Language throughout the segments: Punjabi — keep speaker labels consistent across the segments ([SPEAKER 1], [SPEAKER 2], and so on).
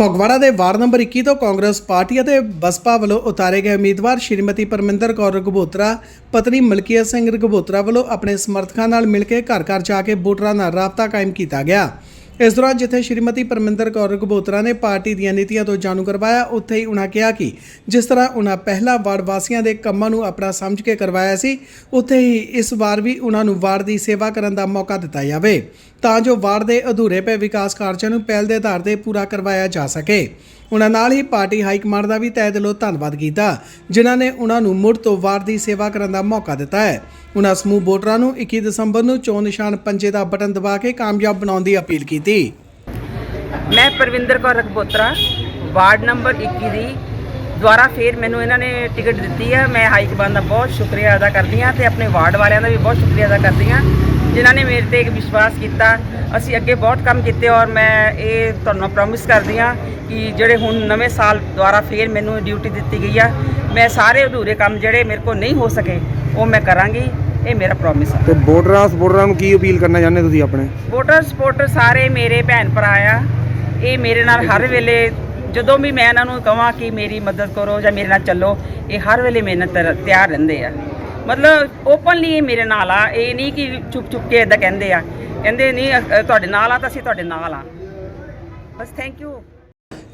[SPEAKER 1] ਫਗਵਾੜਾ ਦੇ ਵਾਰਡ ਨੰਬਰ 21 ਤੋਂ ਕਾਂਗਰਸ ਪਾਰਟੀ ਅਤੇ ਬਸਪਾ ਵੱਲੋਂ ਉਤਾਰੇ ਗਏ ਉਮੀਦਵਾਰ ਸ਼੍ਰੀਮਤੀ ਪਰਮਿੰਦਰ ਕੌਰ ਰਘਬੋਤਰਾ, ਪਤਨੀ ਮਲਕੀਤ ਸਿੰਘ ਰਘਬੋਤਰਾ ਵੱਲੋਂ ਆਪਣੇ ਸਮਰਥਕਾਂ ਨਾਲ ਮਿਲ ਕੇ ਘਰ ਘਰ ਜਾ ਕੇ ਵੋਟਰਾਂ ਨਾਲ ਰਾਬਤਾ ਕਾਇਮ ਕੀਤਾ ਗਿਆ। ਇਸ ਦੌਰਾਨ ਜਿੱਥੇ ਸ਼੍ਰੀਮਤੀ ਪਰਮਿੰਦਰ ਕੌਰ ਰਘਬੋਤਰਾ ਨੇ ਪਾਰਟੀ ਦੀਆਂ ਨੀਤੀਆਂ ਤੋਂ ਜਾਣੂ ਕਰਵਾਇਆ, ਉੱਥੇ ਹੀ ਉਹਨਾਂ ਕਿਹਾ ਕਿ ਜਿਸ ਤਰ੍ਹਾਂ ਉਹਨਾਂ ਪਹਿਲਾ ਵਾਰਡ ਵਾਸੀਆਂ ਦੇ ਕੰਮਾਂ ਨੂੰ ਆਪਣਾ ਸਮਝ ਕੇ ਕਰਵਾਇਆ ਸੀ, ਉੱਥੇ ਹੀ ਇਸ ਵਾਰ ਵੀ ਉਹਨਾਂ ਨੂੰ ਵਾਰਡ ਦੀ ਸੇਵਾ ਕਰਨ ਦਾ ਮੌਕਾ ਦਿੱਤਾ ਜਾਵੇ, ਤਾਂ ਜੋ ਵਾਰਡ ਦੇ ਅਧੂਰੇ ਪਏ ਵਿਕਾਸ ਕਾਰਜਾਂ ਨੂੰ ਪਹਿਲ ਦੇ ਆਧਾਰ ਤੇ ਪੂਰਾ ਕਰਵਾਇਆ ਜਾ ਸਕੇ। ਉਹਨਾਂ ਨਾਲ ਹੀ ਪਾਰਟੀ ਹਾਈ ਕਮਾਂਡ ਦਾ ਵੀ ਤਹਿ ਦਿਲੋਂ ਧੰਨਵਾਦ ਕੀਤਾ, ਜਿਨ੍ਹਾਂ ਨੇ ਉਹਨਾਂ ਨੂੰ ਮੁੜ ਤੋਂ ਵਾਰ ਦੀ ਸੇਵਾ ਕਰਨ ਦਾ ਮੌਕਾ ਦਿੱਤਾ ਹੈ। ਉਹਨਾਂ ਸਮੂਹ ਵੋਟਰਾਂ ਨੂੰ 21 ਦਸੰਬਰ ਨੂੰ ਚੋਣ ਨਿਸ਼ਾਨ ਪੰਜੇ ਦਾ ਬਟਨ ਦਬਾ ਕੇ ਕਾਮਯਾਬ ਬਣਾਉਣ ਦੀ ਅਪੀਲ ਕੀਤੀ।
[SPEAKER 2] ਮੈਂ ਪਰਵਿੰਦਰ ਕੌਰ ਰਕਬੋਤਰਾ ਵਾਰਡ ਨੰਬਰ 21 ਦੀ ਦੁਆਰਾ ਫੇਰ ਮੈਨੂੰ ਇਹਨਾਂ ਨੇ ਟਿਕਟ ਦਿੱਤੀ ਹੈ। ਮੈਂ ਹਾਈ ਕਮਾਂਡ ਦਾ ਬਹੁਤ ਸ਼ੁਕਰੀਆ ਅਦਾ ਕਰਦੀ ਹਾਂ ਤੇ ਆਪਣੇ ਵਾਰਡ ਵਾਲਿਆਂ ਦਾ ਵੀ ਬਹੁਤ ਸ਼ੁਕਰੀਆ ਅਦਾ ਕਰਦੀ ਹਾਂ। ਜਿਨ੍ਹਾਂ ਨੇ ਮੇਰੇ ਤੇ ਇੱਕ ਵਿਸ਼ਵਾਸ ਕੀਤਾ ਅਸੀਂ ਅੱਗੇ ਬਹੁਤ ਕੰਮ ਕੀਤੇ ਔਰ ਮੈਂ ਇਹ ਤੁਹਾਨੂੰ ਪ੍ਰੋਮਿਸ ਕਰਦੀ ਹਾਂ ਕਿ ਜਿਹੜੇ ਹੁਣ ਨਵੇਂ ਸਾਲ ਦੁਆਰਾ ਫੇਰ ਮੈਨੂੰ ਡਿਊਟੀ ਦਿੱਤੀ ਗਈ ਆ ਮੈਂ ਸਾਰੇ ਅਧੂਰੇ ਕੰਮ ਜਿਹੜੇ ਮੇਰੇ ਕੋਲ ਨਹੀਂ ਹੋ ਸਕੇ ਉਹ ਮੈਂ ਕਰਾਂਗੀ ਇਹ ਮੇਰਾ ਪ੍ਰੋਮਿਸ ਹੈ
[SPEAKER 3] ਤੇ ਵੋਟਰਾਂ ਸਪੋਰਟਰਾਂ ਨੂੰ ਕੀ ਅਪੀਲ ਕਰਨਾ ਚਾਹੁੰਦੇ ਤੁਸੀਂ ਆਪਣੇ?
[SPEAKER 2] ਵੋਟਰ ਸਪੋਰਟਰ ਸਾਰੇ ਮੇਰੇ ਭੈਣ ਭਰਾ ਆ ਇਹ ਮੇਰੇ ਨਾਲ ਹਰ ਵੇਲੇ ਜਦੋਂ ਵੀ ਮੈਂ ਇਹਨਾਂ ਨੂੰ ਕਹਾਂ ਕਿ ਮੇਰੀ ਮਦਦ ਕਰੋ ਜਾਂ ਮੇਰੇ ਨਾਲ ਚੱਲੋ ਇਹ ਹਰ ਵੇਲੇ ਮੇਰੇ ਨਾਲ ਤਰ- ਤਿਆਰ ਰਹਿੰਦੇ ਆ। ਮਤਲਬ ਓਪਨਲੀ ਮੇਰੇ ਨਾਲ ਆ। ਇਹ ਨਹੀਂ ਕਿ ਚੁੱਪ ਚੁੱਪ ਕੇ ਇਦਾਂ ਕਹਿੰਦੇ ਆ। ਕਹਿੰਦੇ ਨਹੀਂ ਤੁਹਾਡੇ ਨਾਲ ਆ ਤਾਂ ਅਸੀਂ ਤੁਹਾਡੇ ਨਾਲ ਆ। ਬਸ ਥੈਂਕ ਯੂ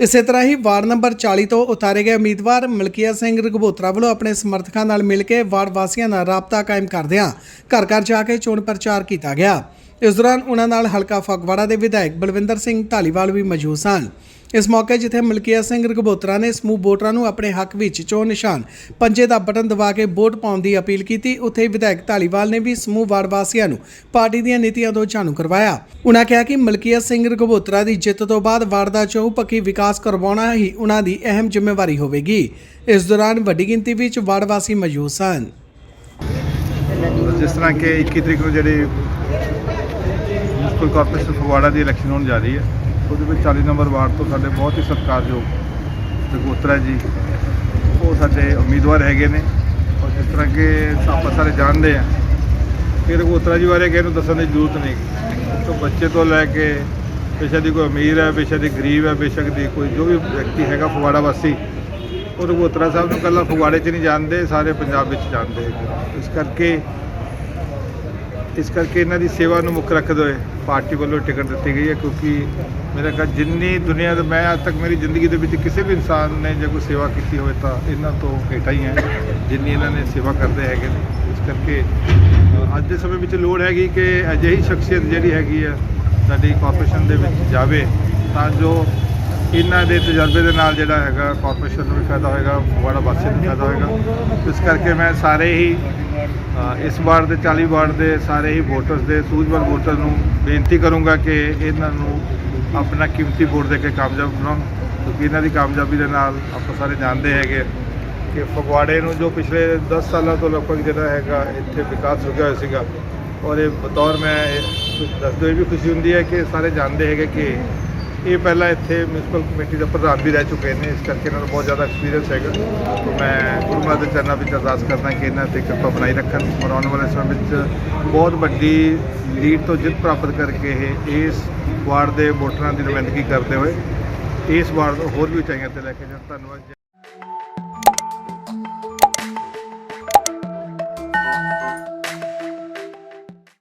[SPEAKER 1] ਇਸੇ ਤਰ੍ਹਾਂ ਹੀ ਵਾਰਡ ਨੰਬਰ 40 ਤੋਂ ਉਤਾਰੇ ਗਏ ਉਮੀਦਵਾਰ ਮਲਕੀਆ ਸਿੰਘ ਰਘਬੋਤਰਾ ਵੱਲੋਂ ਆਪਣੇ ਸਮਰਥਕਾਂ ਨਾਲ ਮਿਲ ਕੇ ਵਾਰਡ ਵਾਸੀਆਂ ਨਾਲ ਰਾਬਤਾ ਕਾਇਮ ਕਰਦਿਆਂ ਘਰ ਘਰ ਜਾ ਕੇ ਚੋਣ ਪ੍ਰਚਾਰ ਕੀਤਾ ਗਿਆ। ਇਸ ਦੌਰਾਨ ਉਹਨਾਂ ਨਾਲ ਹਲਕਾ ਫਗਵਾੜਾ ਦੇ ਵਿਧਾਇਕ ਬਲਵਿੰਦਰ ਸਿੰਘ ਢਾਲੀਵਾਲ ਵੀ ਮੌਜੂਦ ਸਨ। ਇਸ ਮੌਕੇ ਜਿੱਥੇ ਮਲਕੀਤ ਸਿੰਘ ਰਘਬੋਤਰਾ ਨੇ ਸਮੂਹ ਵੋਟਰਾਂ ਨੂੰ ਆਪਣੇ ਹੱਕ ਵਿੱਚ ਚੋਣ ਨਿਸ਼ਾਨ ਪੰਜੇ ਦਾ ਬਟਨ ਦਬਾ ਕੇ ਵੋਟ ਪਾਉਣ ਦੀ ਅਪੀਲ ਕੀਤੀ, ਉੱਥੇ ਹੀ ਵਿਧਾਇਕ ਢਾਲੀਵਾਲ ਨੇ ਵੀ ਸਮੂਹ ਵਾਰਡ ਵਾਸੀਆਂ ਨੂੰ ਪਾਰਟੀ ਦੀਆਂ ਨੀਤੀਆਂ ਤੋਂ ਜਾਣੂ ਕਰਵਾਇਆ। ਉਹਨਾਂ ਕਿਹਾ ਕਿ ਮਲਕੀਤ ਸਿੰਘ ਰਘਬੋਤਰਾ ਦੀ ਜਿੱਤ ਤੋਂ ਬਾਅਦ ਵਾਰਡ ਦਾ ਚੌਪੱਖੀ ਵਿਕਾਸ ਕਰਵਾਉਣਾ ਹੀ ਉਹਨਾਂ ਦੀ ਅਹਿਮ ਜ਼ਿੰਮੇਵਾਰੀ ਹੋਵੇਗੀ। ਇਸ ਦੌਰਾਨ ਵੱਡੀ ਗਿਣਤੀ ਵਿੱਚ ਵਾਰਡ ਵਾਸੀ ਮੌਜੂਦ ਸਨ।
[SPEAKER 4] ਜਿਸ ਤਰ੍ਹਾਂ ਕਿ 21 ਤਰੀਕ ਨੂੰ ਜਿਹੜੀ ਮਿਊਨਿਸਪਲ ਕਾਰਪੋਰੇਸ਼ਨ ਫਗਵਾੜਾ ਦੀ ਇਲੈਕਸ਼ਨ ਹੋਣ ਜਾ ਰਹੀ ਹੈ ਉਹਦੇ ਵਿੱਚ 40 ਨੰਬਰ ਵਾਰਡ ਤੋਂ ਸਾਡੇ ਬਹੁਤ ਹੀ ਸਤਿਕਾਰਯੋਗ ਜਗੋਤਰਾ ਜੀ, ਉਹ ਸਾਡੇ ਉਮੀਦਵਾਰ ਹੈਗੇ ਨੇ ਔਰ ਜਿਸ ਤਰ੍ਹਾਂ ਕਿ ਆਪਾਂ ਸਾਰੇ ਜਾਣਦੇ ਆ ਕਿ ਜਗੋਤਰਾ ਜੀ ਬਾਰੇ ਕਿਸੇ ਨੂੰ ਦੱਸਣ ਦੀ ਜ਼ਰੂਰਤ ਨਹੀਂ ਤੋਂ ਬੱਚੇ ਤੋਂ ਲੈ ਕੇ ਬੇਸ਼ੱਕ ਦੀ ਕੋਈ ਅਮੀਰ ਹੈ, ਬੇਸ਼ੱਕ ਦੀ ਗਰੀਬ ਹੈ, ਬੇਸ਼ੱਕ ਦੀ ਕੋਈ ਜੋ ਵੀ ਵਿਅਕਤੀ ਹੈਗਾ ਫਗਵਾੜਾ ਵਾਸੀ, ਉਹ ਰਗੋਤਰਾ ਸਾਹਿਬ ਨੂੰ ਇਕੱਲਾ ਫਗਵਾੜੇ 'ਚ ਨਹੀਂ ਜਾਣਦੇ, ਸਾਰੇ ਪੰਜਾਬ ਵਿੱਚ ਜਾਣਦੇ ਹੈਗੇ। ਇਸ ਕਰਕੇ ਇਸ ਕਰਕੇ ਇਹਨਾਂ ਦੀ ਸੇਵਾ ਨੂੰ ਮੁੱਖ ਰੱਖਦੇ ਹੋਏ ਪਾਰਟੀ ਵੱਲੋਂ ਟਿਕਟ ਦਿੱਤੀ ਗਈ ਹੈ, ਕਿਉਂਕਿ ਮੇਰਾ ਖਿਆਲ ਜਿੰਨੀ ਦੁਨੀਆ ਦੇ ਮੈਂ ਅੱਜ ਤੱਕ ਮੇਰੀ ਜ਼ਿੰਦਗੀ ਦੇ ਵਿੱਚ ਕਿਸੇ ਵੀ ਇਨਸਾਨ ਨੇ ਜੇ ਕੋਈ ਸੇਵਾ ਕੀਤੀ ਹੋਵੇ ਤਾਂ ਇਹਨਾਂ ਤੋਂ ਹੇਠਾਂ ਹੀ ਹੈ, ਜਿੰਨੀ ਇਹਨਾਂ ਨੇ ਸੇਵਾ ਕਰਦੇ ਹੈਗੇ ਨੇ। ਇਸ ਕਰਕੇ ਅੱਜ ਦੇ ਸਮੇਂ ਵਿੱਚ ਲੋੜ ਹੈਗੀ ਕਿ ਅਜਿਹੀ ਸ਼ਖਸੀਅਤ ਜਿਹੜੀ ਹੈਗੀ ਆ ਸਾਡੀ ਕਾਰਪੋਰੇਸ਼ਨ ਦੇ ਵਿੱਚ ਜਾਵੇ ਤਾਂ ਜੋ ਇਹਨਾਂ ਦੇ ਤਜਰਬੇ ਦੇ ਨਾਲ ਜਿਹੜਾ ਹੈਗਾ ਕਾਰਪੋਰੇਸ਼ਨ ਨੂੰ ਵੀ ਫਾਇਦਾ ਹੋਏਗਾ ਫਗਵਾੜਾ ਵਾਸੀਆਂ ਨੂੰ ਫਾਇਦਾ ਹੋਏਗਾ। ਇਸ ਕਰਕੇ ਮੈਂ ਸਾਰੇ ਹੀ ਇਸ ਵਾਰ ਦੇ 40 ਵਾਰਡ ਦੇ ਸਾਰੇ ਹੀ ਵੋਟਰਸ ਦੇ ਸੂਝਵਾਨ ਵੋਟਰ ਨੂੰ ਬੇਨਤੀ ਕਰੂੰਗਾ ਕਿ ਇਹਨਾਂ ਨੂੰ ਆਪਣਾ ਕੀਮਤੀ ਵੋਟ ਦੇ ਕੇ ਕਾਮਯਾਬ ਬਣਾਉਣ, ਕਿਉਂਕਿ ਇਹਨਾਂ ਦੀ ਕਾਮਯਾਬੀ ਦੇ ਨਾਲ ਆਪਾਂ ਸਾਰੇ ਜਾਣਦੇ ਹੈਗੇ ਕਿ ਫਗਵਾੜੇ ਨੂੰ ਜੋ ਪਿਛਲੇ 10 ਸਾਲਾਂ ਤੋਂ ਲਗਭਗ ਜਿਹੜਾ ਹੈਗਾ ਇੱਥੇ ਵਿਕਾਸ ਰੁਕਿਆ ਹੋਇਆ ਸੀਗਾ ਔਰ ਇਹ ਬਤੌਰ ਮੈਂ ਇਹ ਦੱਸਦੇ ਹੋਏ ਵੀ ਖੁਸ਼ੀ ਹੁੰਦੀ ਹੈ ਕਿ ਸਾਰੇ ਜਾਣਦੇ ਹੈਗੇ ਕਿ ਇਹ ਪਹਿਲਾਂ ਇੱਥੇ ਮਿਊਨਿਸਪਲ ਕਮੇਟੀ ਦੇ ਪ੍ਰਧਾਨ ਵੀ ਰਹਿ ਚੁੱਕੇ ਨੇ, ਇਸ ਕਰਕੇ ਇਹਨਾਂ ਨੂੰ ਬਹੁਤ ਜ਼ਿਆਦਾ ਐਕਸਪੀਰੀਅੰਸ ਹੈਗਾ। ਤਾਂ ਮੈਂ ਗੁਰੂ ਮਹਾਰਾਜ ਦੇ ਚਰਨਾਂ ਵਿੱਚ ਅਰਦਾਸ ਕਰਦਾ ਕਿ ਇਹਨਾਂ ਤੇ ਕਿਰਪਾ ਬਣਾਈ ਰੱਖਣ ਔਰ ਆਉਣ ਵਾਲੇ ਸਮੇਂ ਵਿੱਚ ਬਹੁਤ ਵੱਡੀ ਲੀਡ ਤੋਂ ਜਿੱਤ ਪ੍ਰਾਪਤ ਕਰਕੇ ਇਹ, ਇਸ ਵਾਰਡ ਦੇ ਵੋਟਰਾਂ ਦੀ ਨੁਮਾਇੰਦਗੀ ਕਰਦੇ ਹੋਏ, ਇਸ ਵਾਰਡ ਨੂੰ ਹੋਰ ਵੀ ਉਚਾਈਆਂ ਤੇ ਲੈ ਕੇ ਜਾਣ। ਧੰਨਵਾਦ